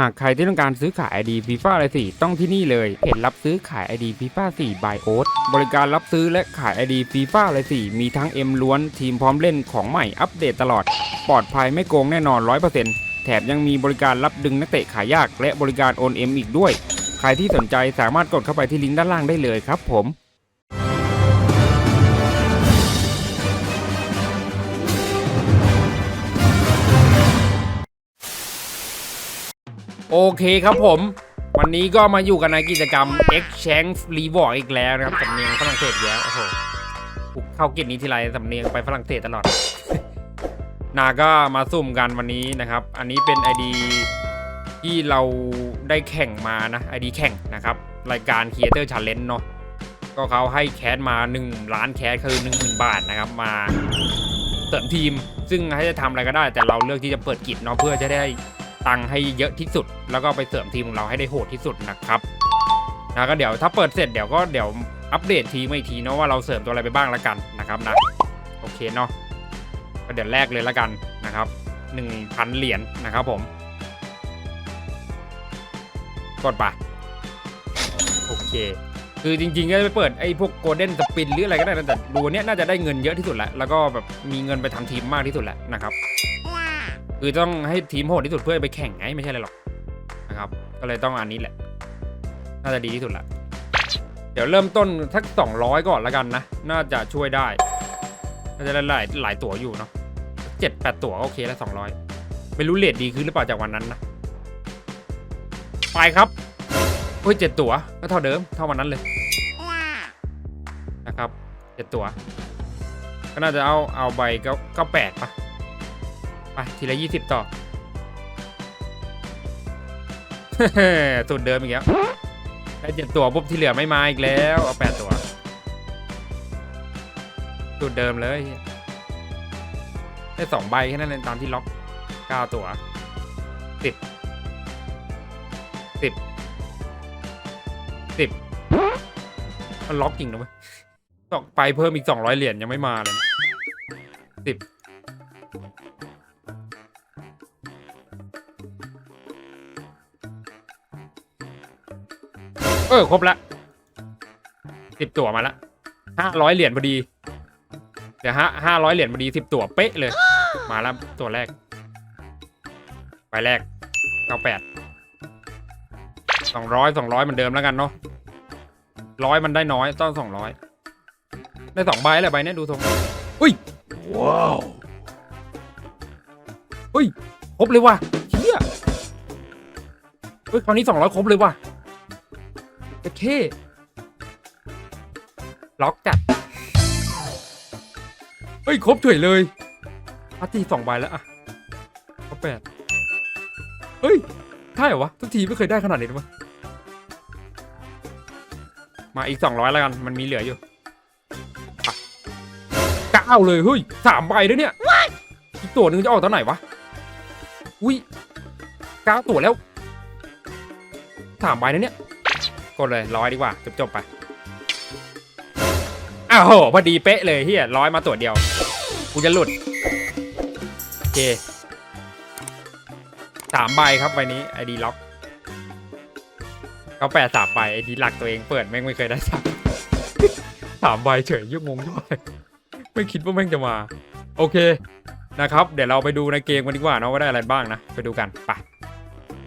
หากใครที่ต้องการซื้อขาย ID FIFA อะไรสี่ต้องที่นี่เลยเพจรับซื้อขาย ID FIFA 4 by o a t บริการรับซื้อและขาย ID FIFA อะไรสี่มีทั้ง M ล้วนทีมพร้อมเล่นของใหม่อัปเดตตลอด ปลอดภัยไม่โกงแน่นอน 100%แถมยังมีบริการรับดึงนักเตะขายยาก และบริการโอน M อีกด้วย ใครที่สนใจสามารถกดเข้าไปที่ลิงก์ด้านล่างได้เลยครับผม โอเคครับผม วันนี้ก็มาอยู่กันในกิจกรรม Exchange Reward อีกแล้วนะครับสำเนียงฝรั่งเศสแล้วโอ้โหเข้ากิจนี้ทีไรสำเนียงไปฝรั่งเศสตลอด นาก็มาซุ่มกันวันนี้นะครับ อันนี้เป็น ID ที่เราได้แข่งมานะ ID แข่งนะครับ รายการ Creator Challenge เนาะก็เขาให้แคสมา 1 ล้านแคสคือ1 0,000 บาทนะครับมาเสริมทีม ซึ่งให้จะทำอะไรก็ได้ แต่เราเลือกที่จะเปิดกิจเนาะเพื่อจะได้ ตังค์ให้เยอะที่สุด แล้วก็ไปเสริมทีมของเราให้ได้โหดที่สุดนะครับนะก็เดี๋ยวถ้าเปิดเสร็จเดี๋ยวก็เดี๋ยวอัปเดตทีมอีกทีเนาะว่าเราเสริมตัวอะไรไปบ้างละกันนะครับนะโอเคเนาะก็เดี๋ยวแรกเลยละกันนะครับ1,000เหรียญนะครับผม กดไปโอเค คือจริงๆ ก็ไปเปิดไอ้พวกโกลเด้นสปินหรืออะไรก็ได้นะแต่ดูเนี้ยน่าจะได้เงินเยอะที่สุดแล้ว แล้วก็แบบมีเงินไปทำทีมมากที่สุดแล้วนะครับ คือต้องให้ทีมโหดที่สุดเพื่อไปแข่งไงไม่ใช่อะไรหรอกนะครับ ก็เลยต้องอันนี้แหละ น่าจะดีที่สุดละ เดี๋ยวเริ่มต้นสักสองร้อยก่อนละกันนะ น่าจะช่วยได้น่าจะหลายหลายตั๋วอยู่เนาะเจ็ดแปดตั๋วก็โอเคแล้วสองร้อยไม่รู้เลทดีขึ้นหรือเปล่าจากวันนั้นนะ ไปครับเฮ้ยเจ็ดตั๋วก็เท่าเดิมเท่าวันนั้นเลยนะครับเจ็ดตั๋วก็น่าจะเอาเอาใบเก้าเก้าแปดปะ ไปทีละยี่สิบต่อสูตรเดิมอีกแล้วได้เจ็ดตัวปุ๊บที่เหลือไม่มาอีกแล้ว เอาแปดตัวสูตรเดิมเลย ได้สองใบแค่นั้นเองตามที่ล็อกเก้าตัวสิบสิบสิบมันล็อกจริงนะเว้ยตองไปเพิ่มอีกสองร้อยเหรียญยังไม่มาเลยสิบ เออ ครบละสิบตัวมาละห้าร้อยเหรียญพอดี เดี๋ยวฮะห้าร้อยเหรียญพอดีสิบตัวเป๊ะเลย มาแล้วตัวแรก ไปแรกเก้าแปดสองร้อยสองร้อยเหมือนเดิมแล้วกันเนาะร้อยมันได้น้อยต้องสองร้อยได้สองใบแหละใบเนี้ยดูทรงอุ้ยว้าวครบเลยว่ะเฮียเฮ้ยคราวนี้สองร้อยครบเลยว่ะ โอเคล็อกจัดเฮ้ย ครบเฉยเลยอาทีสองใบแล้วอะเขาแปดเฮ้ย ใช่เหรอวะ ทุกทีไม่เคยได้ขนาดนี้เลยวะมาอีกสองร้อยแล้วกัน มันมีเหลืออยู่อะเก้าเลย เฮ้ยสามใบด้วยเนี่ย อีกตัวหนึ่งจะออกตอนไหนวะ อุ้ยเก้าตัวแล้วสามใบนะเนี่ย กดเลยร้อยดีกว่าจบจบๆไปอ้าวโหพอดีเป๊ะเลยเฮียร้อยมาตัวเดียวกูจะหลุดโอเคสามใบครับใบนี้ไอดีล็อกเขาแปดสามใบไอดีหลักตัวเองเปิดแม่งไม่เคยได้สักสามใบเฉยยุ่งงงยุ่งไปไม่คิดว่าแม่งจะมา โอเคนะครับ เดี๋ยวเราไปดูในเกมกันดีกว่าเนาะว่าได้อะไรบ้างนะ ไปดูกันไป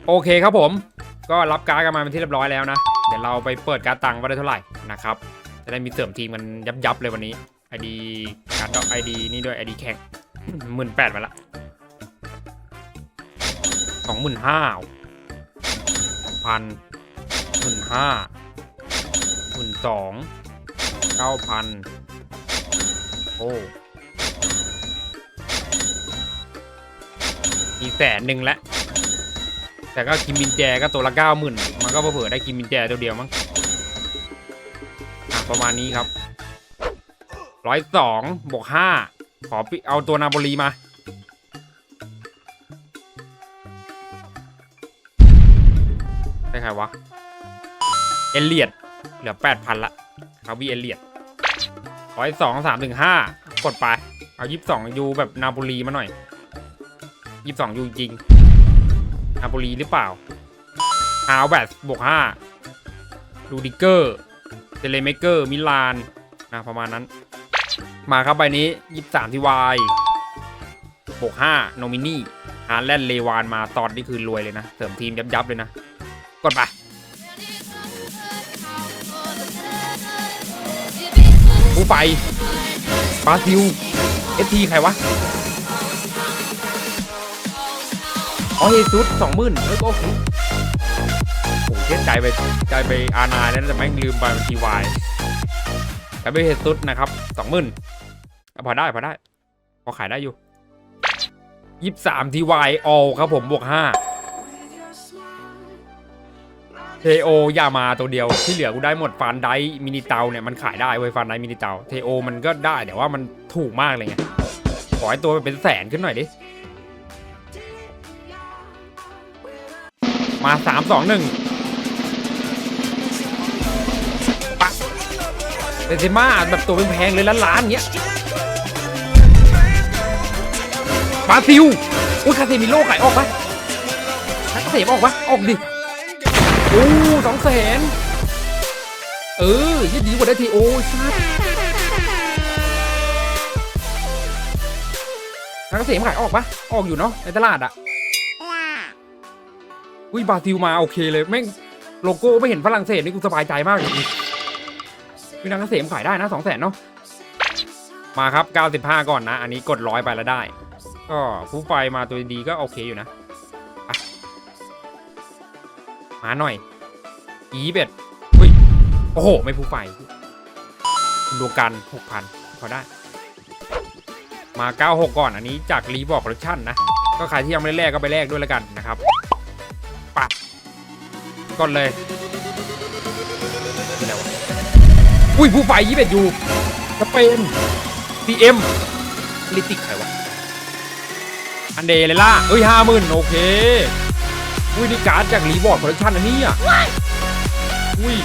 โอเคครับผม ก็รับการ์ดกันมาเป็นที่เรียบร้อยแล้วนะ เดี๋ยวเราไปเปิดการตังว่าได้เท่าไหร่นะครับ จะได้มีเสริมทีมกันยับยับเลยวันนี้ไอดีการ์ดไอดีนี่ด้วยไอดีแข่งหมื่นแปดมาละสองหมื่นห้าพันหมื่นห้าหมื่นสองเก้าพันโอ้มีแสนหนึ่งแล้ว แต่ก็คิมมินแจก็ตัวละเก้าหมื่นมันก็เผื่อได้คิมมินแจตัวเดียวมั้งประมาณนี้ครับร้อยสองบวกห้าขอเอาตัวนาโปลีมา ได้ใครวะ เอเลียดเหลือแปดพันละคาวีเอเลียดร้อยสองสามถึงห้ากดไป เอายี่สิบสองยูแบบนาโปลีมาหน่อยยี่สิบสองยูจริง นาโปลีหรือเปล่าฮาวเวสบวกห้าลูดิเกอร์เทเลเมเกอร์ มิลานนะประมาณนั้น มาครับใบนี้ยี่สามที่วายบวกห้าโนมินีฮาร์แลนด์เลวานมาตอนนี้คือรวยเลยนะ เสริมทีมยับยับเลยนะ กดไปผู้ไฟบราซิลเอทีใครวะ อ๋อเฮซุสสองหมื่นเฮ้ยก็โอเคโอ้โหเทียใจไปใจไปอาร์นายแล้วแต่แม่งลืมไปมันทีวายแต่ไปเฮซุสนะครับสองหมื่นพอได้พอได้ พอขายได้อยู่ยี่สามทีวายออลครับผมบวกห้าเทโอยามาตัวเดียวที่เหลือกูได้หมดฟันไดมินิเตาเนี่ยมันขายได้เว้ยฟันไดมินิเตาเทโอมันก็ได้แต่ว่ามันถูกมากเลยไงขอให้ตัวมันเป็นแสนขึ้นหน่อยดิ มาสามสองหนึ่งปะเบนเซม่าแบบตัวเป็นแพงเลยล้านล้านเงี้ยบราซิลอุ้ยคาเซมิโลขายออกปะคาเซมออกปะออกดิโอ้สองแสนเออยี่ดีกว่าได้ทีโอ้ชัดคาเซมขายออกปะออกอยู่เนาะในตลาดอะ อุ้ยบราซิลมาโอเคเลยแม่งโลโก้ไม่เห็นฝรั่งเศสนี่กูสบายใจมากเลยวินังเกษมขายได้นะสองแสนเนาะมาครับ 95 ก่อนนะ อันนี้กดร้อยไปแล้วได้ ก็ผู้ไฟมาตัวดีก็โอเคอยู่นะะมาหน่อย อีเบ็ดอุ้ย โอ้โห ไม่ผู้ไฟดวงกัน6,000พอได้ มา 96 ก่อนอันนี้จากรีบอกคอลเลคชั่นนะ ก็ใครที่ยังไม่ได้แลกก็ไปแลกด้วยแล้วกันนะครับ ปัดก่อนเลยนี่แล้วะอุ้ยผู้ไฟยี่สิบยูสเปนซีเอ็มลิติกใครวะอันเดเลยล่ะเอ้ยห้าหมื่นโอเคอุ้ยนี่การ์ดจากรีบอร์ดคอลเลคชันอันนี้อะอุ้ย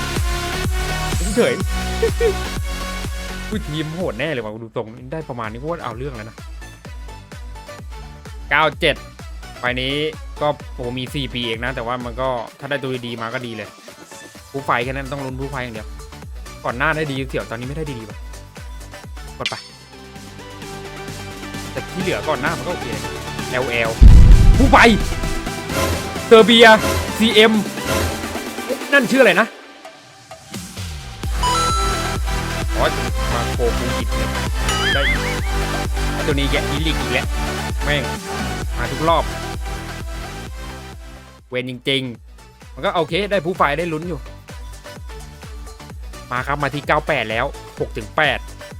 เฉยอุ้ยทีมโหดแน่เลยว่ะดูตรงได้ประมาณนี้ก็ว่าเอาเรื่องแล้วนะ 97ไฟล์นี้ก็โอ้มี 4 ปีเองนะ แต่ว่ามันก็ถ้าได้ตัวดีๆมาก็ดีเลยผู้ไฟแค่นั้นต้องลุ้นผู้ไฟอย่างเดียว ก่อนหน้าได้ดีเสี่ยวตอนนี้ไม่ได้ดีๆป่ะกดไป แต่ที่เหลือก่อนหน้ามันก็โอเค LL ผู้ไฟเซอร์เบีย CM นั่นชื่ออะไรนะอ๋อมาโคบูกิตเนี่ยได้ตัวนี้แกอีลิกอีกแล้วแม่งมาทุกรอบ เวนจริง ๆ มันก็โอเคได้ผู้ไฟได้ลุ้นอยู่ มาครับมาที่ 98 แล้ว6ถึง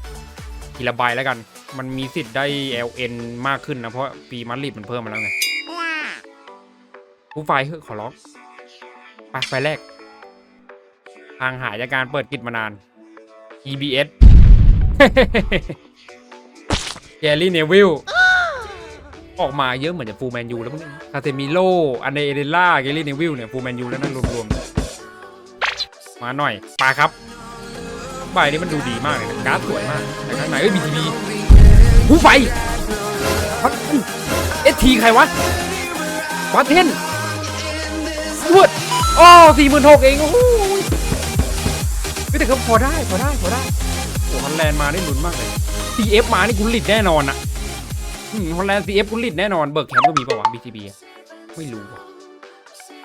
8ทีละใบแล้วกัน มันมีสิทธิ์ได้ LN มากขึ้นนะ เพราะปีมัดลิดมันเพิ่มมาแล้วไงผู้ไฟเฮ้ยขอร้องไปไฟแรก ทางหายจากการเปิดกิจมานาน EBS แกรี่เนวิล ออกมาเยอะเหมือนจะฟูลแมนยูแล้วมั้งเนี่คาเซมิโลอันเดเอเดล่าเกลลี่เนวิลเนี่ยฟูลแมนยูแล้วนั่นรวมๆ มาหน่อยปลาครับ ใบนี้มันดูดีมากเลยนะการ์ดสวยมากแต่ข้างในเอ้ยบีทีบีผู้ไฟเอสทีใครวะบาเทนวดอ๋อสี่หมื่นหกเองโอ้โหไม่แต่ก็พอได้พอได้พอได้โอ้ฮอลแลนด์มาได้ลุ้นมากเลย CF มานี่คุณหลิดแน่นอนอะ ฮอลแลนด์ซีเอฟกุลิตแน่นอนเบิร์กแคมป์ก็มีป่าวะ BTB อะไม่รู้ว่ะ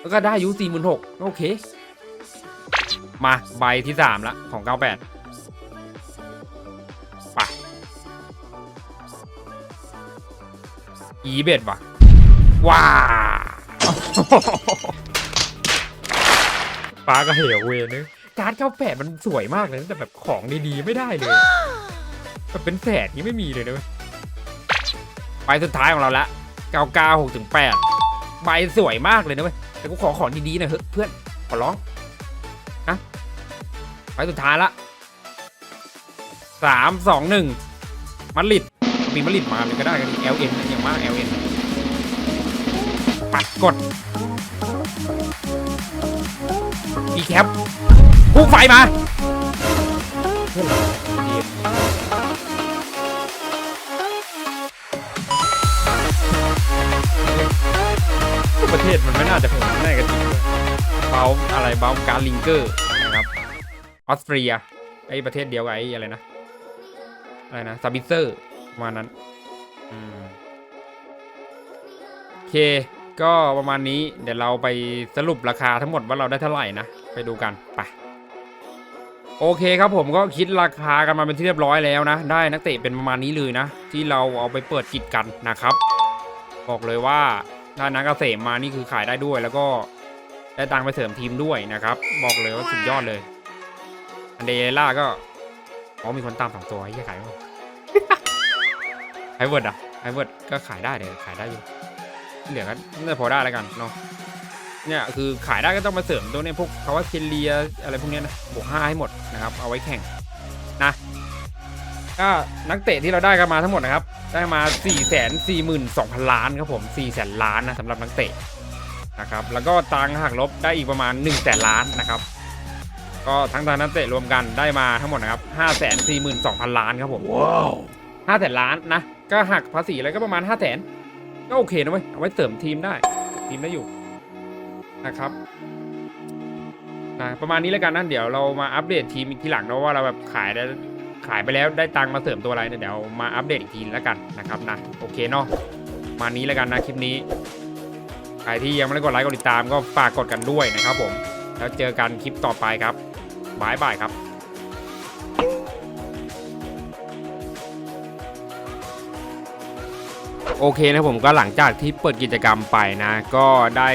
แล้วก็ได้อยูสี่หมื่นหกโอเค มาใบที่สามละของ98ไปอีเบ็ดว่ะว้าปลาก็เหวเวยนึกการ์ด98มันสวยมากเลยนะแต่แบบของดีๆไม่ได้เลยแบบเป็นแสนนี้ไม่มีเลยนะเว้ยใบสุดท้ายของเราละ99 6ถึง8ใบสวยมากเลยนะเว้ยแต่กูขอของดีๆหน่อยเถอะเพื่อนขอร้องนะใบสุดท้ายละสามสองหนึ่งมัดลิดมีมัดลิดมาเลยก็ได้กัน LN อย่างมาก LN ปัดกดอีแคปพุ่งไฟมา ประเทศมันไม่น่าจะแพงแน่กันจริงเบาอะไรเบาการลิงเกอร์นะครับออสเตรียไอประเทศเดียวกับไออะไรนะอะไรนะซาบิเซอร์ประมาณนั้นอืมโอเค ก็ประมาณนี้เดี๋ยวเราไปสรุปราคาทั้งหมดว่าเราได้เท่าไหร่นะ ไปดูกันไปโอเคครับผมก็คิดราคากันมาเป็นที่เรียบร้อยแล้วนะ ได้นักเตะเป็นประมาณนี้เลยนะ ที่เราเอาไปเปิดกิจกันนะครับ บอกเลยว่า ถ้านักเกษตรมานี่คือขายได้ด้วย แล้วก็ได้ตังค์ไปเสริมทีมด้วยนะครับ บอกเลยว่าสุดยอดเลย อันเดล่าก็อ๋อมีคนตามสองตัวให้ขายไม่หมไฮเวิร์ดอะไฮเวิร์ดก็ขายได้เลยขายได้อยู่เหลือก็น่าพอได้แล้วกันเนาะเนี่ยคือขายได้ก็ต้องมาเสริมตัวเนี่ยพวกคาว่าเชเลียอะไรพวกเนี้ยนะบวกห้าให้หมดนะครับ เอาไว้แข่งนะ ก็นักเตะที่เราได้กันมาทั้งหมดนะครับ ได้มา 4 4 2 0 0 0 ล้านครับผม4แสนล้านนะสำหรับนักเตะนะครับ แล้วก็ตังค์หักลบได้อีกประมาณ1แสนล้านนะครับ ก็ทั้งทางนักเตะรวมกันได้มาทั้งหมดนะครับ5 4 2 0 0 0 ล้านครับผมว้าว5แสนล้านนะ ก็หักภาษีอะไรก็ประมาณ5 0 0แสนก็โอเคนะเว้ย เอาไว้เสริมทีมได้ ทีมได้อยู่นะครับนะประมาณนี้แล้วกันนะเดี๋ยวเรามาอัปเดตทีมอีกทีหลังเนาะว่าเราแบบขายได้ขายไปแล้วได้ตังค์มาเสริมตัวอะไรเนี่ยเดี๋ยวมาอัปเดตอีกทีแล้วกันนะครับนะโอเคเนาะมานี้แล้วกันนะคลิปนี้ใครที่ยังไม่ได้กดไลค์กดติดตามก็ฝากกดกันด้วยนะครับผม แล้วเจอกันคลิปต่อไปครับบายบายครับโอเคนะผมก็หลังจากที่เปิดกิจกรรมไปนะ ก็ได้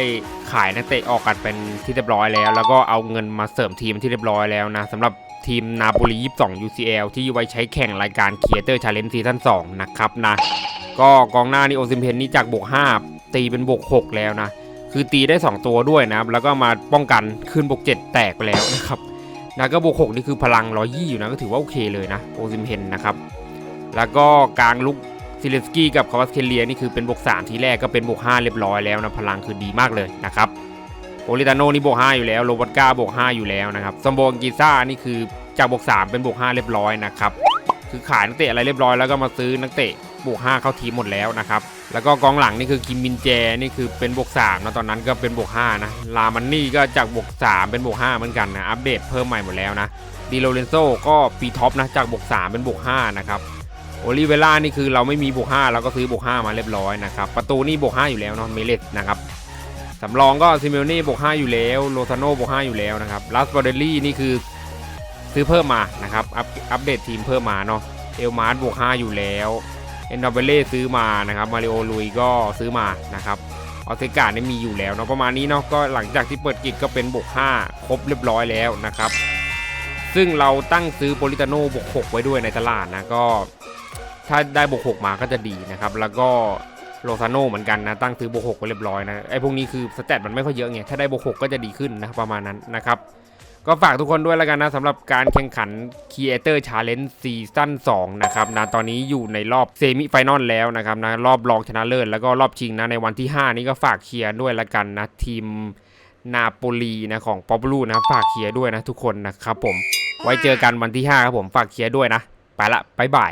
ขายนักเตะออกกันเป็นที่เรียบร้อยแล้ว แล้วก็เอาเงินมาเสริมทีมที่เรียบร้อยแล้วนะสำหรับ ทีมนาโปลี22 UCL ที่ไว้ใช้แข่งรายการ Creator Challenge ซีซั่น2นะครับนะ ก็กองหน้านี่โอซิมเพนนี่จากบวก 5 ตีเป็นบวก 6 แล้วนะ คือตีได้ 2 ตัวด้วยนะครับ แล้วก็มาป้องกันขึ้นบวก 7 แตกไปแล้วนะครับนะก็บวก 6 นี่คือพลังร้อยยี่อยู่นะ ก็ถือว่าโอเคเลยนะโอซิมเพนนะครับ แล้วก็กลางลุกซิเลสกี้กับคาวัสเคเลียนี่คือเป็นบวก 3 ทีแรกก็เป็นบวก 5 เรียบร้อยแล้วนะ พลังคือดีมากเลยนะครับ โอริตาโนนี่บวก5อยู่แล้วโรบัตกาบวก5อยู่แล้วนะครับซัมโบกิซ่านี่คือจากบวก3เป็นบวก5เรียบร้อยนะครับคือขายนักเตะอะไรเรียบร้อยแล้วก็มาซื้อนักเตะบวก5เข้าทีมหมดแล้วนะครับแล้วก็กองหลังนี่คือคิมมินแจนี่คือเป็นบวก3นะตอนนั้นก็เป็นบวก5นะลามันนี่ก็จากบวก3เป็นบวก5เหมือนกันนะอัปเดตเพิ่มใหม่หมดแล้วนะดีโลเรนโซก็ปีท็อปนะจากบวก3เป็นบวก5นะครับโอลิเวล่านี่คือเราไม่มีบวก5เราก็ซื้อบวก5มาเรียบร้อยนะครับประตูนี่บวก5อยู่แล้วเนาะเมเลสนะครับ สำรองก็ซิเมลนี่บวก5อยู่แล้วโลซาโน่บวก5อยู่แล้วนะครับลัสบอเดลลี่นี่คือซื้อเพิ่มมานะครับอัปอัปเดตทีมเพิ่มมาเนาะเอลมาร์บวก5อยู่แล้วเอ็นดอเบเล่ซื้อมานะครับมาริโอลุยก็ซื้อมานะครับออสเตกาเนี่ยมีอยู่แล้วเนาะประมาณนี้เนาะก็หลังจากที่เปิดกิจก็เป็นบวก5ครบเรียบร้อยแล้วนะครับ ซึ่งเราตั้งซื้อโปลิตาโน่บวก6ไว้ด้วยในตลาดนะก็ถ้าได้บวกหกมาก็จะดีนะครับ แล้วก็ โลซาโนเหมือนกันนะตั้งซื้อบวกหกไปเรียบร้อยนะไอ้พวกนี้คือสเตตมันไม่ค่อยเยอะไงถ้าได้บวกหกก็จะดีขึ้นนะประมาณนั้นนะครับก็ฝากทุกคนด้วยแล้วกันนะสำหรับการแข่งขัน Creator Challenge ซีซั่น2นะครับนะตอนนี้อยู่ในรอบเซมิไฟนอลแล้วนะครับนะรอบรองชนะเลิศแล้วก็รอบชิงนะในวันที่ 5 นี้ก็ฝากเคลียร์ด้วยแล้วกันนะทีมนาโปลีนะของป๊อปลูนะฝากเคลียร์ด้วยนะทุกคนนะครับผมไว้เจอกันวันที่ 5 ครับผมฝากเคลียร์ด้วยนะ ไปละบ๊ายบาย